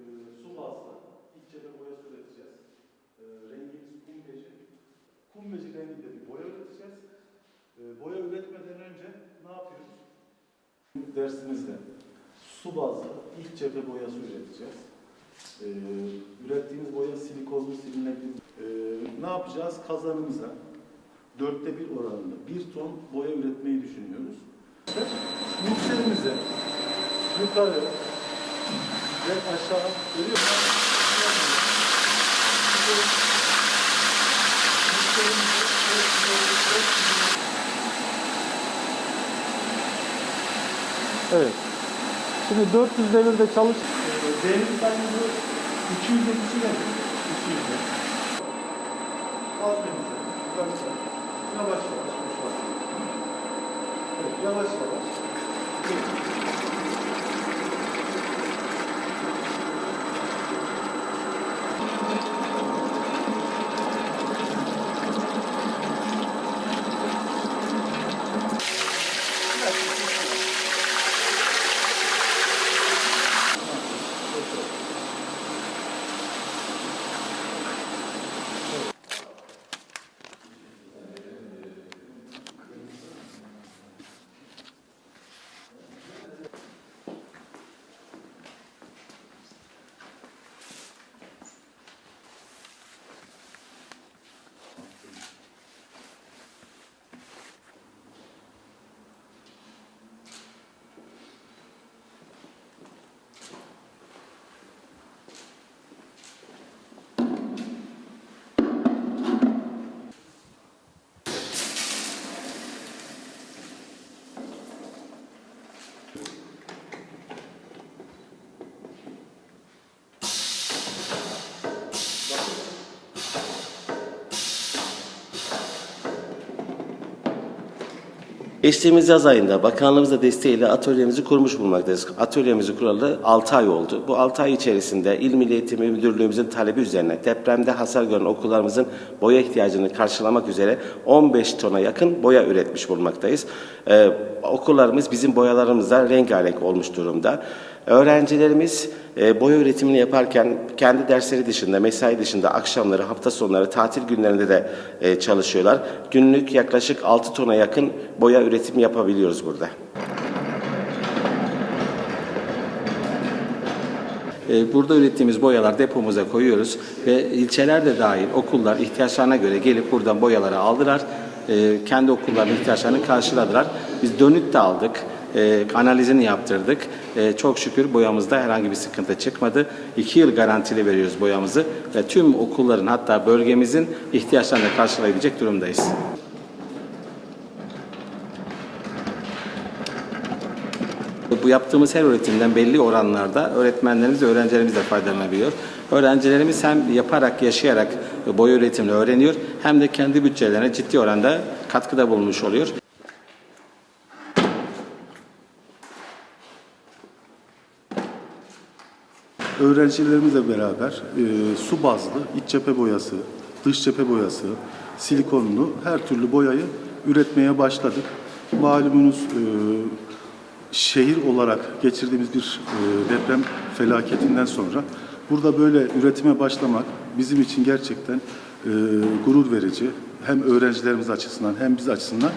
Ee, su bazlı iç cephe boyası üreteceğiz. Ee, rengimiz kum beci. Kum beci renginde bir boya üreteceğiz. Ee, boya üretmeden önce ne yapıyoruz? Dersimizde su bazlı iç cephe boyası üreteceğiz. Ee, ürettiğimiz boya silikonlu silinebilir. Ee, ne yapacağız? Kazanımıza dörtte bir oranında bir ton boya üretmeyi düşünüyoruz. Mikserimize yukarı ve aşağı görüyor? Evet. Şimdi 400 devirde çalış. Devir sayımızı 200'e düşürelim. 200'e. Az denize. Uzaksa. Yavaş yavaş. boşalt. Evet, yavaş yavaş. Geçtiğimiz yaz ayında bakanlığımızla desteğiyle atölyemizi kurmuş bulunmaktayız. Atölyemizi kuralı 6 ay oldu. Bu 6 ay içerisinde İl Milli Eğitim Müdürlüğümüzün talebi üzerine depremde hasar gören okullarımızın boya ihtiyacını karşılamak üzere 15 tona yakın boya üretmiş bulunmaktayız. Ee, okullarımız bizim boyalarımızla rengarenk olmuş durumda. Öğrencilerimiz e, boya üretimini yaparken kendi dersleri dışında, mesai dışında akşamları, hafta sonları, tatil günlerinde de e, çalışıyorlar. Günlük yaklaşık 6 tona yakın boya üretimi yapabiliyoruz burada. E, Burada ürettiğimiz boyalar depomuza koyuyoruz ve ilçeler de dahil okullar ihtiyaçlarına göre gelip buradan boyaları aldılar. E, Kendi okullarının ihtiyaçlarını karşıladılar. Biz dönüt de aldık. E, Analizini yaptırdık. E, Çok şükür boyamızda herhangi bir sıkıntı çıkmadı. İki yıl garantili veriyoruz boyamızı ve tüm okulların hatta bölgemizin ihtiyaçlarını karşılayabilecek durumdayız. Bu yaptığımız her üretimden belli oranlarda öğretmenlerimiz ve öğrencilerimiz de faydalanabiliyor. Öğrencilerimiz hem yaparak, yaşayarak boya üretimini öğreniyor hem de kendi bütçelerine ciddi oranda katkıda bulunmuş oluyor. Öğrencilerimizle beraber e, su bazlı iç cephe boyası, dış cephe boyası, silikonlu her türlü boyayı üretmeye başladık. Malumunuz e, şehir olarak geçirdiğimiz bir e, deprem felaketinden sonra burada böyle üretime başlamak bizim için gerçekten e, gurur verici. Hem öğrencilerimiz açısından hem biz açısından.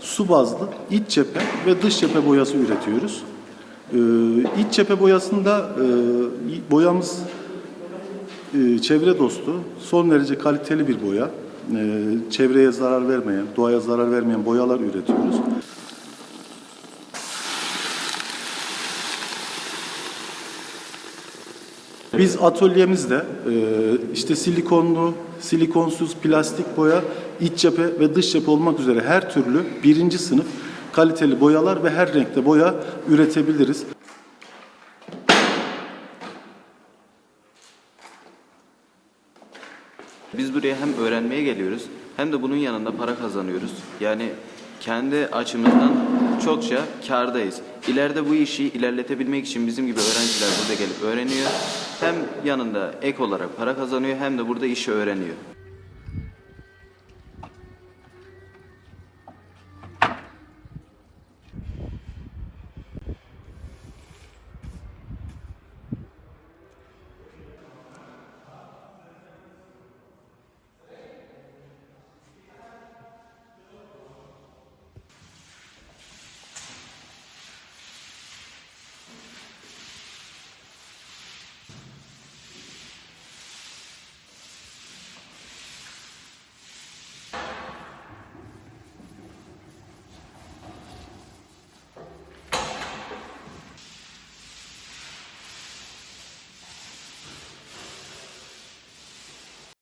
Su bazlı iç cephe ve dış cephe boyası üretiyoruz. Ee, iç cephe boyasında e, boyamız e, çevre dostu, son derece kaliteli bir boya. E, çevreye zarar vermeyen, doğaya zarar vermeyen boyalar üretiyoruz. Biz atölyemizde işte silikonlu, silikonsuz, plastik boya, iç cephe ve dış cephe olmak üzere her türlü birinci sınıf kaliteli boyalar ve her renkte boya üretebiliriz. Biz buraya hem öğrenmeye geliyoruz hem de bunun yanında para kazanıyoruz. Yani kendi açımızdan çokça kârdayız. İleride bu işi ilerletebilmek için bizim gibi öğrenciler burada gelip öğreniyor. Hem yanında ek olarak para kazanıyor hem de burada işi öğreniyor.